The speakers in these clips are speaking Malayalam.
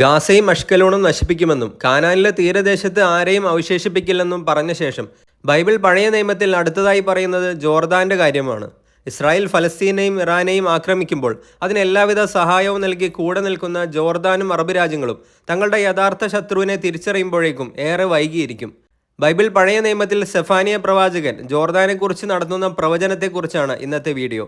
ഗാസയും അഷ്കലോണും നശിപ്പിക്കുമെന്നും കാനാനിലെ തീരദേശത്ത് ആരെയും അവശേഷിപ്പിക്കില്ലെന്നും പറഞ്ഞ ശേഷം ബൈബിൾ പഴയ നിയമത്തിൽ അടുത്തതായി പറയുന്നത് ജോർദാന്റെ കാര്യമാണ്. ഇസ്രായേൽ ഫലസ്തീനെയും ഇറാനെയും ആക്രമിക്കുമ്പോൾ അതിന് എല്ലാവിധ സഹായവും നൽകി കൂടെ നിൽക്കുന്ന ജോർദാനും അറബ് രാജ്യങ്ങളും തങ്ങളുടെ യഥാർത്ഥ ശത്രുവിനെ തിരിച്ചറിയുമ്പോഴേക്കും ഏറെ വൈകിയിരിക്കും. ബൈബിൾ പഴയ നിയമത്തിൽ സെഫാനിയ പ്രവാചകൻ ജോർദാനെക്കുറിച്ച് നടത്തുന്ന പ്രവചനത്തെക്കുറിച്ചാണ് ഇന്നത്തെ വീഡിയോ.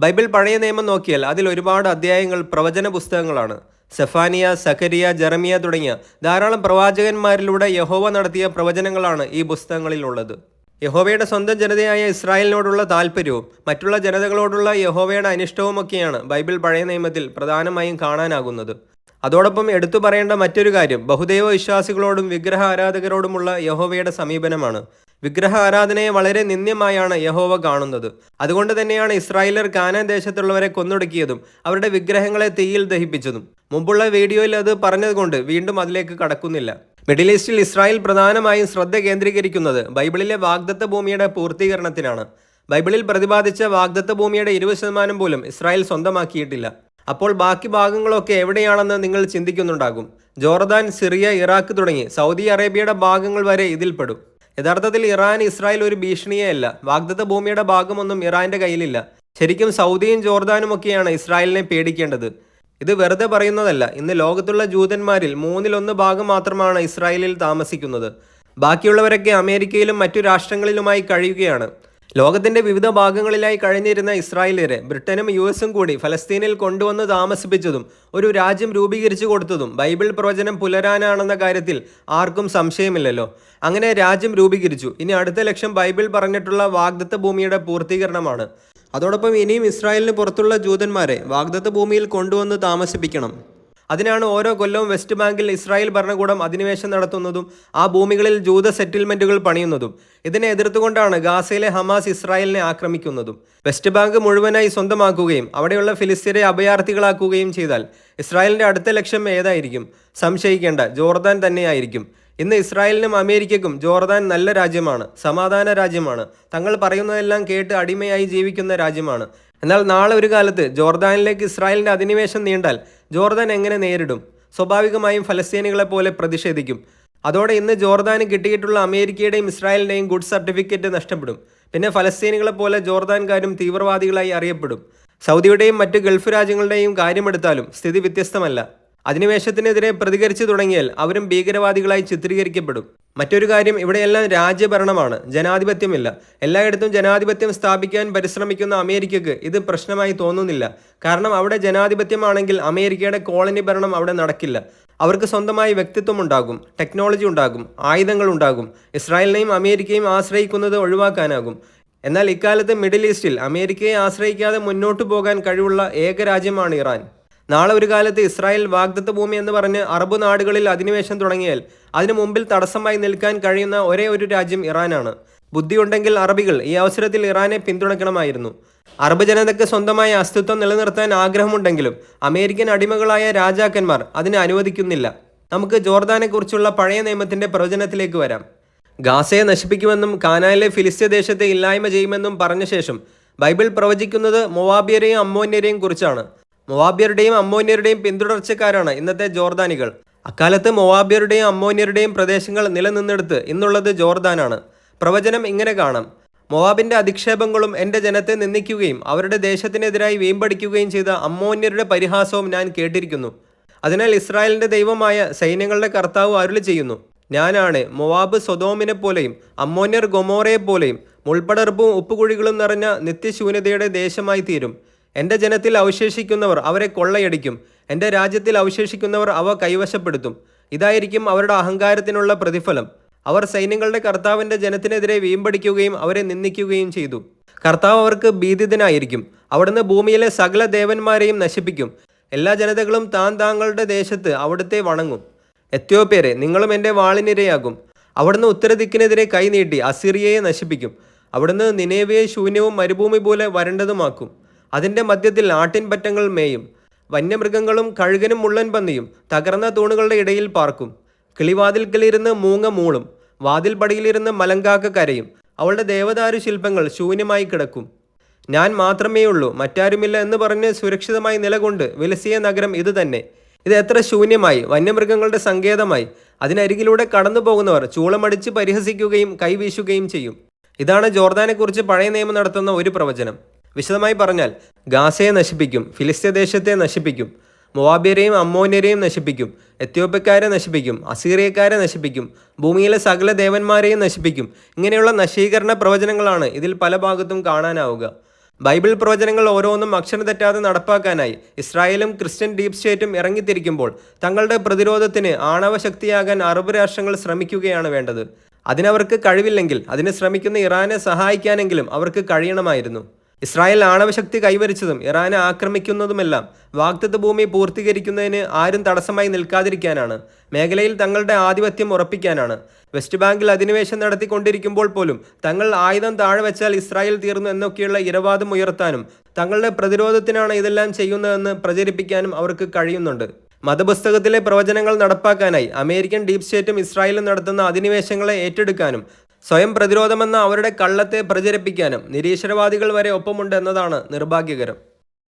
ബൈബിൾ പഴയ നിയമം നോക്കിയാൽ അതിൽ ഒരുപാട് അധ്യായങ്ങൾ പ്രവചന പുസ്തകങ്ങളാണ്. സെഫാനിയ സഖരിയ ജെറമിയ തുടങ്ങിയ ധാരാളം പ്രവാചകന്മാരിലൂടെ യഹോവ നടത്തിയ പ്രവചനങ്ങളാണ് ഈ പുസ്തകങ്ങളിലുള്ളത്. യഹോവയുടെ സ്വന്തം ജനതയായ ഇസ്രായേലിനോടുള്ള താല്പര്യവും മറ്റുള്ള ജനതകളോടുള്ള യഹോവയുടെ അനിഷ്ടവുമൊക്കെയാണ് ബൈബിൾ പഴയ നിയമത്തിൽ പ്രധാനമായും കാണാനാകുന്നത്. അതോടൊപ്പം എടുത്തു പറയേണ്ട മറ്റൊരു കാര്യം ബഹുദൈവ വിശ്വാസികളോടും വിഗ്രഹ ആരാധകരോടുമുള്ള യഹോവയുടെ സമീപനമാണ്. വിഗ്രഹ ആരാധനയെ വളരെ നിന്ദ്യമായാണ് യഹോവ കാണുന്നത്. അതുകൊണ്ട് തന്നെയാണ് ഇസ്രായേലർ കാനാൻ ദേശത്തുള്ളവരെ കൊന്നൊടുക്കിയതും അവരുടെ വിഗ്രഹങ്ങളെ തീയിൽ ദഹിപ്പിച്ചതും. മുമ്പുള്ള വീഡിയോയിൽ അത് പറഞ്ഞതുകൊണ്ട് വീണ്ടും അതിലേക്ക് കടക്കുന്നില്ല. മിഡിൽ ഈസ്റ്റിൽ ഇസ്രായേൽ പ്രധാനമായും ശ്രദ്ധ കേന്ദ്രീകരിക്കുന്നത് ബൈബിളിലെ വാഗ്ദത്ത ഭൂമിയുടെ പൂർത്തീകരണത്തിനാണ്. ബൈബിളിൽ പ്രതിപാദിച്ച വാഗ്ദത്ത ഭൂമിയുടെ ഇരുപത് ശതമാനം പോലും ഇസ്രായേൽ സ്വന്തമാക്കിയിട്ടില്ല. അപ്പോൾ ബാക്കി ഭാഗങ്ങളൊക്കെ എവിടെയാണെന്ന് നിങ്ങൾ ചിന്തിക്കുന്നുണ്ടാകും. ജോർദാൻ സിറിയ ഇറാഖ് തുടങ്ങി സൗദി അറേബ്യയുടെ ഭാഗങ്ങൾ വരെ ഇതിൽപ്പെടും. യഥാർത്ഥത്തിൽ ഇറാൻ ഇസ്രായേൽ ഒരു ഭീഷണിയേ അല്ല. വാഗ്ദത്ത ഭൂമിയുടെ ഭാഗമൊന്നും ഇറാന്റെ കയ്യിലില്ല. ശരിക്കും സൗദിയും ജോർദാനും ഒക്കെയാണ് ഇസ്രായേലിനെ പേടിക്കേണ്ടത്. ഇത് വെറുതെ പറയുന്നതല്ല. ഇന്ന് ലോകത്തുള്ള ജൂതന്മാരിൽ മൂന്നിലൊന്ന് ഭാഗം മാത്രമാണ് ഇസ്രായേലിൽ താമസിക്കുന്നത്. ബാക്കിയുള്ളവരൊക്കെ അമേരിക്കയിലും മറ്റു രാഷ്ട്രങ്ങളിലുമായി കഴിയുകയാണ്. ലോകത്തിന്റെ വിവിധ ഭാഗങ്ങളിലായി കഴിഞ്ഞിരുന്ന ഇസ്രായേലിയരെ ബ്രിട്ടനും യു എസും കൂടി ഫലസ്തീനിൽ കൊണ്ടുവന്ന് താമസിപ്പിച്ചതും ഒരു രാജ്യം രൂപീകരിച്ചു കൊടുത്തതും ബൈബിൾ പ്രവചനം പുലരാനാണെന്ന കാര്യത്തിൽ ആർക്കും സംശയമില്ലല്ലോ. അങ്ങനെ രാജ്യം രൂപീകരിച്ചു. ഇനി അടുത്ത ലക്ഷ്യം ബൈബിൾ പറഞ്ഞിട്ടുള്ള വാഗ്ദത്ത ഭൂമിയുടെ പൂർത്തീകരണമാണ്. അതോടൊപ്പം ഇനിയും ഇസ്രായേലിന് പുറത്തുള്ള ജൂതന്മാരെ വാഗ്ദത്ത ഭൂമിയിൽ കൊണ്ടുവന്ന് താമസിപ്പിക്കണം. അതിനാണ് ഓരോ കൊല്ലവും വെസ്റ്റ് ബാങ്കിൽ ഇസ്രായേൽ ഭരണകൂടം അധിനിവേശം നടത്തുന്നതും ആ ഭൂമികളിൽ ജൂത സെറ്റിൽമെന്റുകൾ പണിയുന്നതും. ഇതിനെ എതിർത്തുകൊണ്ടാണ് ഗാസയിലെ ഹമാസ് ഇസ്രായേലിനെ ആക്രമിക്കുന്നതും. വെസ്റ്റ് ബാങ്ക് മുഴുവനായി സ്വന്തമാക്കുകയും അവിടെയുള്ള ഫിലിസ്തീനെ അഭയാർത്ഥികളാക്കുകയും ചെയ്താൽ ഇസ്രായേലിന്റെ അടുത്ത ലക്ഷ്യം ഏതായിരിക്കും? സംശയിക്കേണ്ട. ജോർദാൻ തന്നെയായിരിക്കും. ഇന്ന് ഇസ്രായേലിനും അമേരിക്കക്കും ജോർദാൻ നല്ല രാജ്യമാണ്. സമാധാന രാജ്യമാണ്. തങ്ങൾ പറയുന്നതെല്ലാം കേട്ട് അടിമയായി ജീവിക്കുന്ന രാജ്യമാണ്. എന്നാൽ നാളെ ഒരു കാലത്ത് ജോർദാനിലേക്ക് ഇസ്രായേലിന്റെ അധിനിവേശം നീണ്ടാൽ ജോർദാൻ എങ്ങനെ നേരിടും? സ്വാഭാവികമായും ഫലസ്തീനികളെ പോലെ പ്രതിഷേധിക്കും. അതോടെ ഇന്ന് ജോർദാന് കിട്ടിയിട്ടുള്ള അമേരിക്കയുടെയും ഇസ്രായേലിന്റെയും ഗുഡ് സർട്ടിഫിക്കറ്റ് നഷ്ടപ്പെടും. പിന്നെ ഫലസ്തീനികളെ പോലെ ജോർദാൻകാരും തീവ്രവാദികളായി അറിയപ്പെടും. സൗദിയുടെയും മറ്റ് ഗൾഫ് രാജ്യങ്ങളുടെയും കാര്യമെടുത്താലും സ്ഥിതി വ്യത്യസ്തമല്ല. അധിനിവേശത്തിനെതിരെ പ്രതികരിച്ചു തുടങ്ങിയാൽ അവരും ഭീകരവാദികളായി ചിത്രീകരിക്കപ്പെടും. മറ്റൊരു കാര്യം ഇവിടെയെല്ലാം രാജ്യഭരണമാണ്. ജനാധിപത്യമില്ല. എല്ലായിടത്തും ജനാധിപത്യം സ്ഥാപിക്കാൻ പരിശ്രമിക്കുന്ന അമേരിക്കക്ക് ഇത് പ്രശ്നമായി തോന്നുന്നില്ല. കാരണം അവിടെ ജനാധിപത്യമാണെങ്കിൽ അമേരിക്കയുടെ കോളനി ഭരണം അവിടെ നടക്കില്ല. അവർക്ക് സ്വന്തമായി വ്യക്തിത്വം ഉണ്ടാകും ടെക്നോളജി ഉണ്ടാകും ആയുധങ്ങൾ ഉണ്ടാകും ഇസ്രായേലിനെയും അമേരിക്കയും ആശ്രയിക്കുന്നത് ഒഴിവാക്കാനാകും. എന്നാൽ ഇക്കാലത്ത് മിഡിൽ ഈസ്റ്റിൽ അമേരിക്കയെ ആശ്രയിക്കാതെ മുന്നോട്ടു പോകാൻ കഴിവുള്ള ഏക രാജ്യമാണ് ഇറാൻ. നാളെ ഒരു കാലത്ത് ഇസ്രായേൽ വാഗ്ദത്ത ഭൂമി എന്ന് പറഞ്ഞ് അറബ് നാടുകളിൽ അധിനിവേശം തുടങ്ങിയാൽ അതിനു മുമ്പിൽ തടസ്സമായി നിൽക്കാൻ കഴിയുന്ന ഒരേ ഒരു രാജ്യം ഇറാനാണ്. ബുദ്ധിയുണ്ടെങ്കിൽ അറബികൾ ഈ അവസരത്തിൽ ഇറാനെ പിന്തുണയ്ക്കണമായിരുന്നു. അറബ് ജനതയ്ക്ക് സ്വന്തമായ അസ്തിത്വം നിലനിർത്താൻ ആഗ്രഹമുണ്ടെങ്കിലും അമേരിക്കൻ അടിമകളായ രാജാക്കന്മാർ അതിനെ അനുവദിക്കുന്നില്ല. നമുക്ക് ജോർദാനെക്കുറിച്ചുള്ള പഴയ നിയമത്തിന്റെ പ്രവചനത്തിലേക്ക് വരാം. ഗാസയെ നശിപ്പിക്കുമെന്നും കാനായിലെ ഫിലിസ്തീയ ദേശത്തെ ഇല്ലായ്മ ചെയ്യുമെന്നും പറഞ്ഞ ശേഷം ബൈബിൾ പ്രവചിക്കുന്നത് മൊവാബിയരെയും അമ്മോന്യരെയും കുറിച്ചാണ്. മൊവാബിയരുടെയും അമ്മോന്യരുടെയും പിന്തുടർച്ചക്കാരാണ് ഇന്നത്തെ ജോർദാനികൾ. അക്കാലത്ത് മൊവാബിയരുടെയും അമ്മോന്യരുടെയും പ്രദേശങ്ങൾ നിലനിന്നെടുത്ത് ഇന്നുള്ളത് ജോർദാനാണ്. പ്രവചനം ഇങ്ങനെ കാണാം. മൊവാബിന്റെ അധിക്ഷേപങ്ങളും എന്റെ ജനത്തെ നിന്ദിക്കുകയും അവരുടെ ദേശത്തിനെതിരായി വീമ്പടിക്കുകയും ചെയ്ത അമ്മോന്യരുടെ പരിഹാസവും ഞാൻ കേട്ടിരിക്കുന്നു. അതിനാൽ ഇസ്രായേലിന്റെ ദൈവമായ സൈന്യങ്ങളുടെ കർത്താവ് അരുളി ചെയ്യുന്നു. ഞാനാണ് മൊവാബ് സ്വതോമിനെ പോലെയും അമ്മോന്യർ ഗൊമോറയെ പോലെയും മുൾപ്പടർപ്പും ഉപ്പുകുഴികളും നിറഞ്ഞ നിത്യശൂന്യതയുടെ ദേശമായി തീരും. എന്റെ ജനത്തിൽ അവശേഷിക്കുന്നവർ അവരെ കൊള്ളയടിക്കും. എന്റെ രാജ്യത്തിൽ അവശേഷിക്കുന്നവർ അവ കൈവശപ്പെടുത്തും. ഇതായിരിക്കും അവരുടെ അഹങ്കാരത്തിനുള്ള പ്രതിഫലം. അവർ സൈന്യങ്ങളുടെ കർത്താവിന്റെ ജനത്തിനെതിരെ വീമ്പടിക്കുകയും അവരെ നിന്ദിക്കുകയും ചെയ്തു. കർത്താവ് അവർക്ക് ഭീതിതനായിരിക്കും. അവിടുന്ന് ഭൂമിയിലെ സകല ദേവന്മാരെയും നശിപ്പിക്കും. എല്ലാ ജനതകളും താൻ താങ്കളുടെ ദേശത്ത് അവിടുത്തെ വണങ്ങും. എത്യോപ്യരെ നിങ്ങളും എന്റെ വാളിനിരയാകും. അവിടുന്ന് ഉത്തരദിക്കിനെതിരെ കൈനീട്ടി അസിറിയയെ നശിപ്പിക്കും. അവിടുന്ന് നിനേവയെ ശൂന്യവും മരുഭൂമി പോലെ വരണ്ടതുമാക്കും. അതിന്റെ മധ്യത്തിൽ ആട്ടിൻപറ്റങ്ങൾ മേയും. വന്യമൃഗങ്ങളും കഴുകനും മുള്ളൻ പന്നിയും തകർന്ന തൂണുകളുടെ ഇടയിൽ പാർക്കും. കിളിവാതിൽക്കലിരുന്ന് മൂങ്ങ മൂളും. വാതിൽ പടിയിലിരുന്ന് മലങ്കാക്ക കരയും. അവളുടെ ദേവദാരു ശില്പങ്ങൾ ശൂന്യമായി കിടക്കും. ഞാൻ മാത്രമേ ഉള്ളൂ മറ്റാരുമില്ല എന്ന് പറഞ്ഞ് സുരക്ഷിതമായി നിലകൊണ്ട് വിലസിയ നഗരം ഇത് തന്നെ. ഇത് എത്ര ശൂന്യമായി വന്യമൃഗങ്ങളുടെ സങ്കേതമായി. അതിനരികിലൂടെ കടന്നു പോകുന്നവർ ചൂളമടിച്ച് പരിഹസിക്കുകയും കൈവീശുകയും ചെയ്യും. ഇതാണ് ജോർദാനെക്കുറിച്ച് പഴയ നിയമം നടത്തുന്ന ഒരു പ്രവചനം. വിശദമായി പറഞ്ഞാൽ ഗാസയെ നശിപ്പിക്കും ഫിലിസ്തീൻ ദേശത്തെ നശിപ്പിക്കും മൊവാബിയരെയും അമ്മോന്യരെയും നശിപ്പിക്കും എത്യോപ്യക്കാരെ നശിപ്പിക്കും അസീറിയക്കാരെ നശിപ്പിക്കും ഭൂമിയിലെ സകല ദേവന്മാരെയും നശിപ്പിക്കും. ഇങ്ങനെയുള്ള നശീകരണ പ്രവചനങ്ങളാണ് ഇതിൽ പല ഭാഗത്തും കാണാനാവുക. ബൈബിൾ പ്രവചനങ്ങൾ ഓരോന്നും അക്ഷരം തെറ്റാതെ നടപ്പാക്കാനായി ഇസ്രായേലും ക്രിസ്ത്യൻ ഡീപ് സ്റ്റേറ്റും ഇറങ്ങിത്തിരിക്കുമ്പോൾ തങ്ങളുടെ പ്രതിരോധത്തിന് ആണവശക്തിയാകാൻ അറബ് രാഷ്ട്രങ്ങൾ ശ്രമിക്കുകയാണ് വേണ്ടത്. അതിനവർക്ക് കഴിവില്ലെങ്കിൽ അതിന് ശ്രമിക്കുന്ന ഇറാനെ സഹായിക്കാനെങ്കിലും അവർക്ക് കഴിയണമായിരുന്നു. ഇസ്രായേൽ ആണവശക്തി കൈവരിച്ചതും ഇറാനെ ആക്രമിക്കുന്നതുമെല്ലാം വാഗ്ദത്ത ഭൂമി പൂർത്തീകരിക്കുന്നതിന് ആരും തടസ്സമായി നിൽക്കാതിരിക്കാനാണ്. മേഖലയിൽ തങ്ങളുടെ ആധിപത്യം ഉറപ്പിക്കാനാണ്. വെസ്റ്റ് ബാങ്കിൽ അധിനിവേശം നടത്തിക്കൊണ്ടിരിക്കുമ്പോൾ പോലും തങ്ങൾ ആയുധം താഴെ വെച്ചാൽ ഇസ്രായേൽ തീർന്നു എന്നൊക്കെയുള്ള ഇരവാദം ഉയർത്താനും തങ്ങളുടെ പ്രതിരോധത്തിനാണ് ഇതെല്ലാം ചെയ്യുന്നതെന്ന് പ്രചരിപ്പിക്കാനും അവർക്ക് കഴിയുന്നുണ്ട്. മതപുസ്തകത്തിലെ പ്രവചനങ്ങൾ നടപ്പാക്കാനായി അമേരിക്കൻ ഡീപ് സ്റ്റേറ്റും ഇസ്രായേലും നടത്തുന്ന അധിനിവേശങ്ങളെ ഏറ്റെടുക്കാനും സ്വയം പ്രതിരോധമെന്ന അവരുടെ കള്ളത്തെ പ്രചരിപ്പിക്കാനും നിരീശ്വരവാദികൾ വരെ ഒപ്പമുണ്ട് എന്നതാണ് നിർഭാഗ്യകരം